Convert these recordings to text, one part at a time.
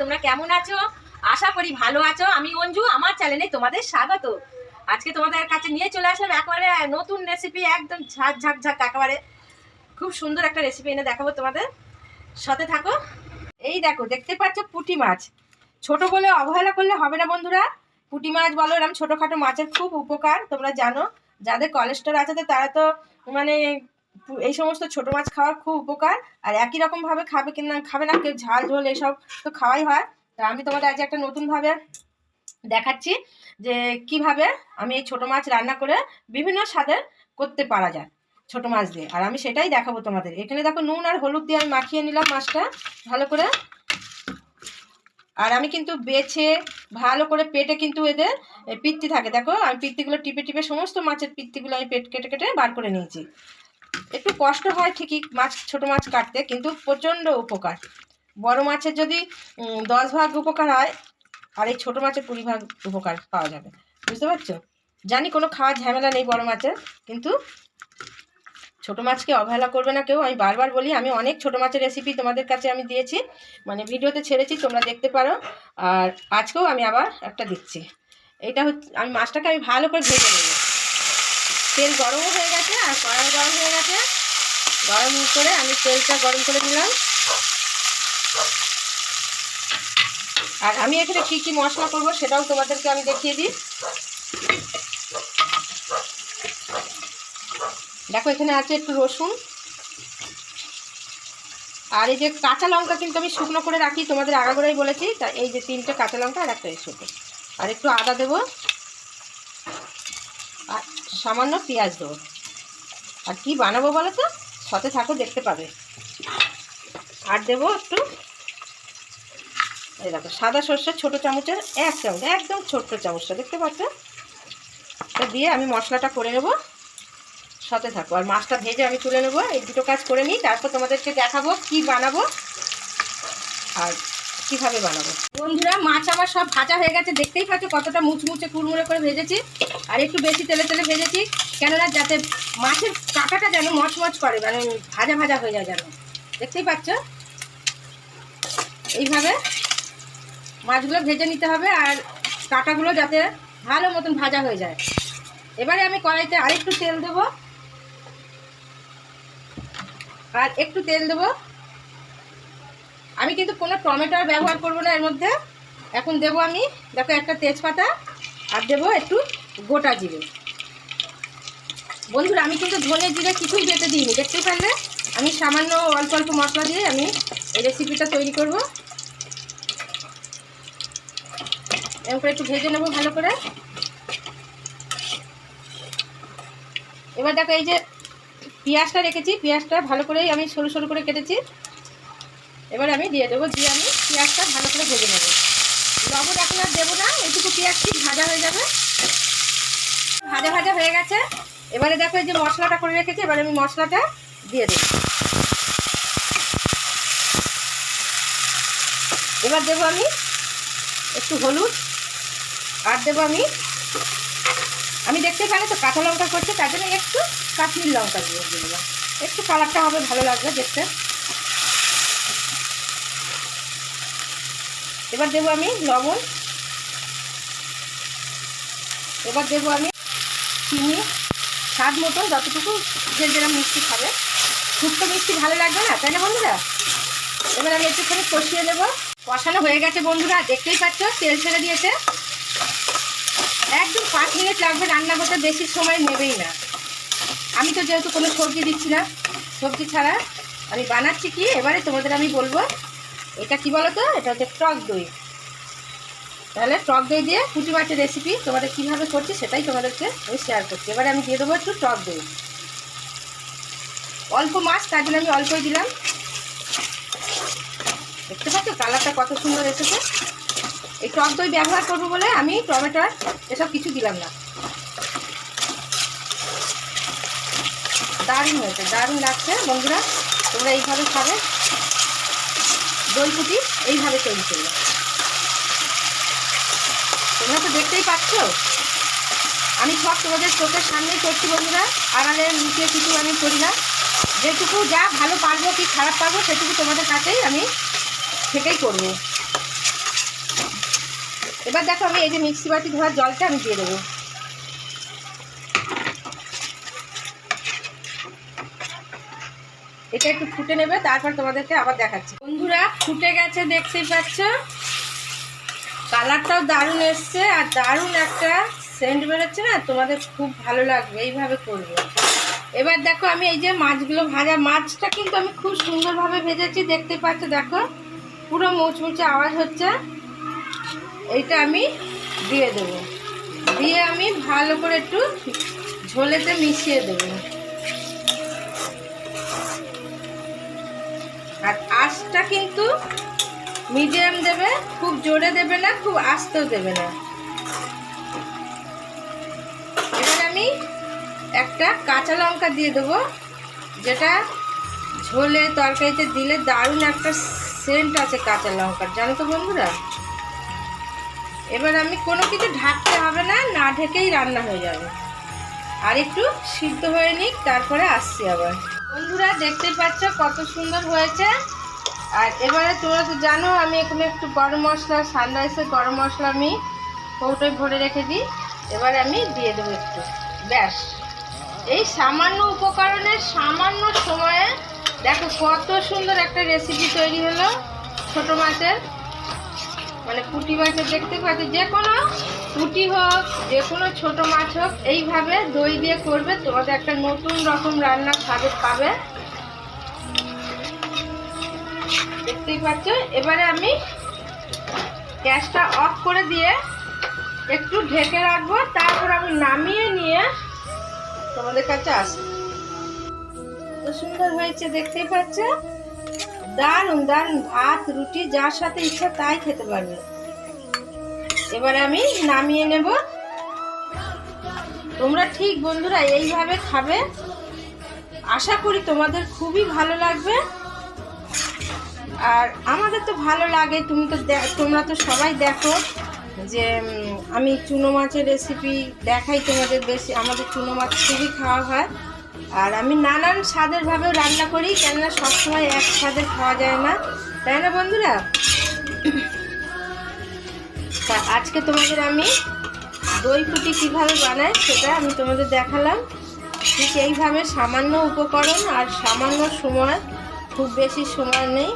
তোমরা কেমন আছো? আশা করি ভালো আছো। আমি অঞ্জু, আমার চ্যানেলে তোমাদের স্বাগত। আজকে তোমাদের কাছে নিয়ে চলে আসলাম একেবারে নতুন রেসিপি একদম ঝাঁক ঝাঁক ঝাঁক একেবারে। খুব সুন্দর একটা রেসিপি এনে দেখাবো তোমাদের। সাথে থাকো। এই দেখো, দেখতে পাচ্ছ পুঁটি মাছ। ছোট বলে অবহেলা করলে হবে না বন্ধুরা। পুঁটি মাছ বলো এরকম ছোটোখাটো মাছের খুব উপকার, তোমরা জানো। যাদের কোলেস্ট্রল আছে, তো তারা তো মানে এই সমস্ত ছোট মাছ খাওয়ার খুব উপকার। আর একই রকম ভাবে খাবে কিনা, খাবে না, কেউ ঝাল ঝোল এসব তো খাওয়াই হয়। তা আমি তোমাদের আজ একটা নতুনভাবে দেখাচ্ছি যে কীভাবে আমি এই ছোট মাছ রান্না করে বিভিন্ন স্বাদের করতে পারা যায় ছোট মাছ দিয়ে। আর আমি সেটাই দেখাবো তোমাদের। এখানে দেখো নুন আর হলুদ দিয়ে আমি মাখিয়ে নিলাম মাছটা ভালো করে। আর আমি কিন্তু বেছে, ভালো করে পেটে কিন্তু এদের পিত্তি থাকে। দেখো, আমি পিত্তিগুলো টিপে টিপে সমস্ত মাছের পিত্তিগুলো আমি পেট কেটে কেটে বার করে নিয়েছি। একটু কষ্ট হয় ঠিকই মাছ, ছোট মাছ কাটতে, কিন্তু প্রচণ্ড উপকার। বড় মাছের যদি দশ ভাগ উপকার হয়, আর এই ছোটো মাছের কুড়ি ভাগ উপকার পাওয়া যাবে। বুঝতে পারছ? জানি কোনো খাওয়ার ঝামেলা নেই বড় মাছের, কিন্তু ছোটো মাছকে অবহেলা করবে না কেউ। আমি বারবার বলি, আমি অনেক ছোটো মাছের রেসিপি তোমাদের কাছে আমি দিয়েছি মানে ভিডিওতে ছেড়েছি, তোমরা দেখতে পারো। আর আজকেও আমি আবার একটা দিচ্ছি। এটা হচ্ছে, আমি মাছটাকে আমি ভালো করে ভেজে নেব। তেল গরমও হয়ে গেছে আর কড়াই গরম হয়ে গেছে। গরম করে আমি তেলটা গরম করে দিলাম আর আমি এখানে কী কী মশলা করব সেটাও তোমাদেরকে আমি দেখিয়ে দিই। দেখো, এখানে আছে একটু রসুন। আর এই যে কাঁচা লঙ্কা কিন্তু আমি শুকনো করে রাখি, তোমাদের আগাগোড়াই বলেছি। তা এই যে তিনটে কাঁচা লঙ্কা আর একটা শুকনো আর একটু আদা দেবো। সামান্য পেঁয়াজ দেবো। আর কি বানাবো বলো তো? সাথে থাকো দেখতে পাবে। আর দেবো একটু, এই দেখো, সাদা সর্ষে ছোটো চামচের এক চামচ, একদম ছোট্ট চামচটা, দেখতে পাচ্ছ? এটা দিয়ে আমি মশলাটা করে নেব, সাথে থাকো। আর মাছটা ভেজে আমি তুলে নেব, এই দুটো কাজ করে নিই, তারপর তোমাদেরকে দেখাবো কি বানাবো আর কীভাবে বানাবো। বন্ধুরা, মাছ আমার সব ভাজা হয়ে গেছে, দেখতেই পাচ্ছ কতটা মুচমুচে কুড়মুড়ে করে ভেজেছি। আর একটু বেশি তেলে তেলে ভেজেছি, কেননা যাতে মাছের কাঁটাটা যেন মচমচ করে মানে ভাজা ভাজা হয়ে যায় যেন। দেখতেই পাচ্ছ? এইভাবে মাছগুলো ভেজে নিতে হবে আর কাঁটাগুলো যাতে ভালো মতন ভাজা হয়ে যায়। এবারে আমি কড়াইতে আরেকটু তেল দেবো। আর একটু তেল দেবো। আমি কিন্তু কোনো টমেটো ব্যবহার করব না এর মধ্যে। এখন দেবো আমি, দেখো একটা তেজপাতা, আর দেবো একটু গোটা জিরে। বন্ধুরা, আমি কিন্তু ধনে জিরে কিছুই বেটে দিইনি দেখতেই পারলে? আমি সামান্য অল্প অল্প মশলা দিয়ে আমি এই রেসিপিটা তৈরি করব। এরকম করে একটু ভেজে নেব ভালো করে। এবার দেখো, এই যে পেঁয়াজটা রেখেছি, পেঁয়াজটা ভালো করেই আমি সরু সরু করে কেটেছি। এবার আমি দিয়ে দেবো, দিয়ে আমি পেঁয়াজটা ভালো করে ভেজে নেব। লবণ এখন আর দেবো না এইটুকু পেঁয়াজ ঠিক ভাজা হয়ে যাবে। ভাজা ভাজা হয়ে গেছে। এবারে দেখো যে মশলাটা করে রেখেছি, এবারে আমি মশলাটা দিয়ে দেবো। এবার দেবো আমি একটু হলুদ, আর দেবো আমি আমি দেখতে পারি তো কাঁচা লঙ্কা করছে তার জন্য একটু কাশ্মীর লঙ্কা দিয়ে দিলাম। একটু কালারটা হবে ভালো লাগবে দেখতে। এবার দেবো আমি লবণ। এবার দেবো আমি চিনি, স্বাদ মতো যতটুকু যে যেরকম মিষ্টি খাবে। খুব তো মিষ্টি ভালো লাগবে না, তাই না বন্ধুরা? এবার আমি একটুখানি কষিয়ে দেবো কষানো হয়ে গেছে বন্ধুরা, দেখতেই পাচ্ছ, তেল ছেড়ে দিয়েছে। একদম পাঁচ মিনিট লাগবে রান্না করতে, বেশি সময় নেবেই না। আমি তো যেহেতু কোনো সবজি দিচ্ছি না, সবজি ছাড়া, আমি বানাচ্ছি কি? এবারে তোমাদের আমি বলব, এটা কি বলো তো এটা হচ্ছে টক দই। তাহলে টক দই দিয়ে পুঁটি মাছের রেসিপি তোমাদের কীভাবে করছি সেটাই তোমাদেরকে আমি শেয়ার করছি। এবারে আমি দিয়ে দেবো একটু টক দই। অল্প মাছ, তার জন্য আমি অল্পই দিলাম। দেখতে পাচ্ছ কালারটা কত সুন্দর এসেছে। এই টক দই ব্যবহার করব বলে আমি টমেটোর এসব কিছু দিলাম না। দারুণ হয়েছে, দারুণ লাগছে। বন্ধুরা, তোমরা এইভাবে খাবে। দই পুটি এইভাবে তৈরি করবে। তোমরা তো দেখতেই পাচ্ছ। আমি সব তোমাদের চোখের সামনেই করছি বন্ধুরা। আড়ালে লুকিয়ে কিছু আমি করি না। যেটুকু যা ভালো পারব, কি খারাপ পারব, সেটুকু তোমাদের কাছেই আমি থেকেই করব। এবার দেখো আমি এই যে মিক্সি বাটি ধোয়ার জলটা আমি দিয়ে দেবো। এটা একটু ফুটে নেবে, তারপর তোমাদেরকে আবার দেখাচ্ছি। বন্ধুরা, ফুটে গেছে, দেখতেই পাচ্ছ? কালারটাও দারুণ এসছে, আর দারুণ একটা সেন্ট বেরোচ্ছে না, তোমাদের খুব ভালো লাগবে, এইভাবে করবে। এবার দেখো আমি এই যে মাছগুলো ভাজা, মাছটা কিন্তু আমি খুব সুন্দরভাবে ভেজেছি, দেখতে পাচ্ছ, দেখো, পুরো মুচমুচে আওয়াজ হচ্ছে। এইটা আমি দিয়ে দেবো। দিয়ে আমি ভালো করে একটু ঝোলেতে মিশিয়ে দেবো। মিডিয়াম দেবে, খুব জোরে দেবে না, খুব আস্তেও দেবে না। এবার আমি একটা কাঁচা লঙ্কা দিয়ে দেবো, যেটা ঝোলে তরকারিতে দিলে দারুণ একটা সেন্ট আছে কাঁচা লঙ্কার। জানো তো বন্ধুরা? এবার আমি কোনো কিছু ঢাকতে হবে না না ঢেকেই রান্না হয়ে যাবে। আর একটু সিদ্ধ হয়ে নিক, তারপরে আসছি আবার। বন্ধুরা দেখতেই পাচ্ছ কত সুন্দর হয়েছে? আর এবারে তোমরা তো জানো, আমি এখানে একটু গরম মশলা সানরাইসের গরম মশলা আমি কৌটোয় ভরে রেখে দিই। এবারে আমি দিয়ে দেবো একটু। ব্যাস। এই সামান্য উপকরণের সামান্য সময়ে, দেখো কত সুন্দর একটা রেসিপি তৈরি হলো ছোটো মাছের। মানে পুঁটি মাছের, দেখতে পাচ্ছি? যে কোনো পুঁটি হোক, যে কোনো ছোটো মাছ হোক, এইভাবে দই দিয়ে করবে। তোমাদের একটা নতুন রকম রান্না খাবে পাবে দেখতেই পাচ্ছ? এবারে আমি গ্যাসটা অফ করে দিয়ে একটু ঢেকে রাখব, তারপর আমি নামিয়ে নিয়ে তোমাদের কাছে আসব। কত সুন্দর হয়েছে, দেখতেই পাচ্ছ? দারুণ দারুণ ভাত, রুটি, যার সাথে ইচ্ছা তাই খেতে পারবে। এবারে আমি নামিয়ে নেব। তোমরা ঠিক বন্ধুরা এইভাবে খাবে। আশা করি তোমাদের খুবই ভালো লাগবে। আর আমাদের তো ভালো লাগে, তুমি তো তোমরা তো সবাই দেখো যে আমি চুনো মাছের রেসিপি দেখাই তোমাদের বেশি, আমাদের চুনো মাছ খুবই খাওয়া হয়। আর আমি নানান স্বাদেরভাবেও রান্না করি, কেননা সবসময় এক স্বাদের খাওয়া যায় না। তাই না বন্ধুরা? তা আজকে তোমাদের আমি দই ফুটি কীভাবে বানাই সেটা আমি তোমাদের দেখালাম। ঠিক এইভাবে সামান্য উপকরণ আর সামান্য সময়, খুব বেশি সময় নেই।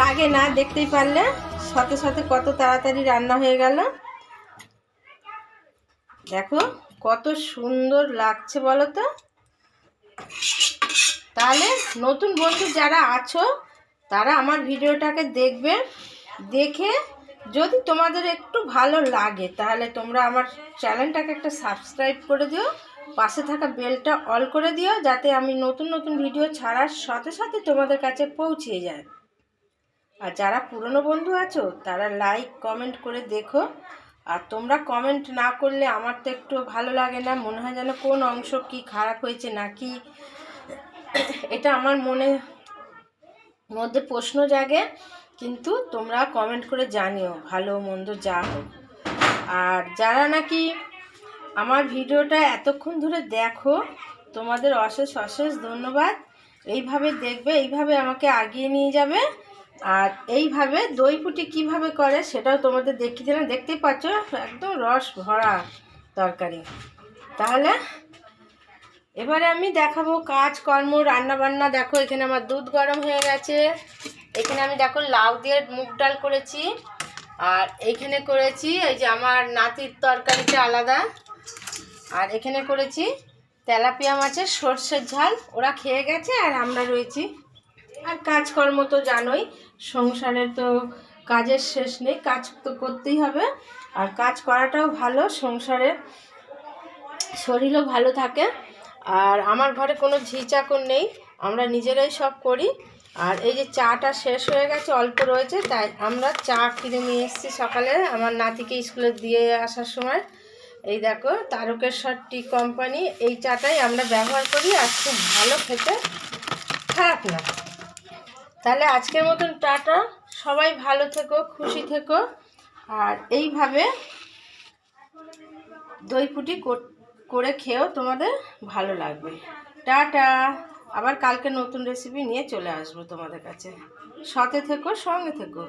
লাগে না দেখতেই পারলে। সাথে সাথে কত তাড়াতাড়ি রান্না হয়ে গেল। দেখো, কত সুন্দর লাগছে বলো তো। তাহলে নতুন বন্ধু যারা আছো, তারা আমার ভিডিওটাকে দেখবে। দেখে যদি তোমাদের একটু ভালো লাগে, তাহলে তোমরা আমার চ্যানেলটাকে একটা সাবস্ক্রাইব করে দিও। পাশে থাকা বেলটা অল করে দিও, যাতে আমি নতুন নতুন ভিডিও ছাড়ার সাথে সাথে তোমাদের কাছে পৌঁছে যায়। আর যারা পুরনো বন্ধু আছো, তারা লাইক কমেন্ট করে দেখো। আর তোমরা কমেন্ট না করলে আমার তো একটু ভালো লাগে না, মনে হয় যেন কোন অংশ কি খারাপ হয়েছে নাকি। এটা আমার মনে, মধ্যে প্রশ্ন জাগে, কিন্তু তোমরা কমেন্ট করে জানিও, ভালো মন্দ যা হোক। আর যারা নাকি আমার ভিডিওটা এতক্ষণ ধরে দেখো, তোমাদের অশেষ অশেষ ধন্যবাদ। এইভাবে দেখবে, এইভাবে আমাকে আগিয়ে নিয়ে যাবে। আর এইভাবে দই ফুটি কীভাবে করে সেটাও তোমাদের দেখিয়ে দিলাম। দেখতেই পাচ্ছ, একদম রস ভরা তরকারি। তাহলে এবারে আমি দেখাবো কাজকর্ম রান্না বান্না দেখো, এখানে আমার দুধ গরম হয়ে গেছে। এখানে আমি দেখো লাউ দিয়ে মুগ ডাল করেছি। আর এইখানে করেছি, এই যে আমার নাতির তরকারিটা আলাদা। আর এখানে করেছি তেলাপিয়া মাছের সর্ষের ঝাল। ওরা খেয়ে গেছে আর আমরা রয়েছি আর কাজকর্ম তো জানোই, সংসারের তো কাজের শেষ নেই, কাজ তো করতেই হবে। আর কাজ করাটাও ভালো সংসারে শরীরও ভালো থাকে। আর আমার ঘরে কোনো ঝি চাকর নেই, আমরা নিজেরাই সব করি। আর এই যে চাটা শেষ হয়ে গেছে, অল্প রয়েছে, তাই আমরা চা কিনে নিয়ে এসেছি সকালে আমার নাতিকে স্কুলে দিয়ে আসার সময়। এই দেখো, তারকেশ্বর টি কোম্পানি, এই চাটাই আমরা ব্যবহার করি আর খুব ভালো খেতে। খারাপ না। তাহলে আজকের মতন টাটা। সবাই ভালো থেকো, খুশি থেকো। আর এইভাবে দই ফুটি কর- খেয়েও তোমাদের ভালো লাগবে। টাটা। আবার কালকে নতুন রেসিপি নিয়ে চলে আসব তোমাদের কাছে। সাথে থেকো, সঙ্গে থেকো।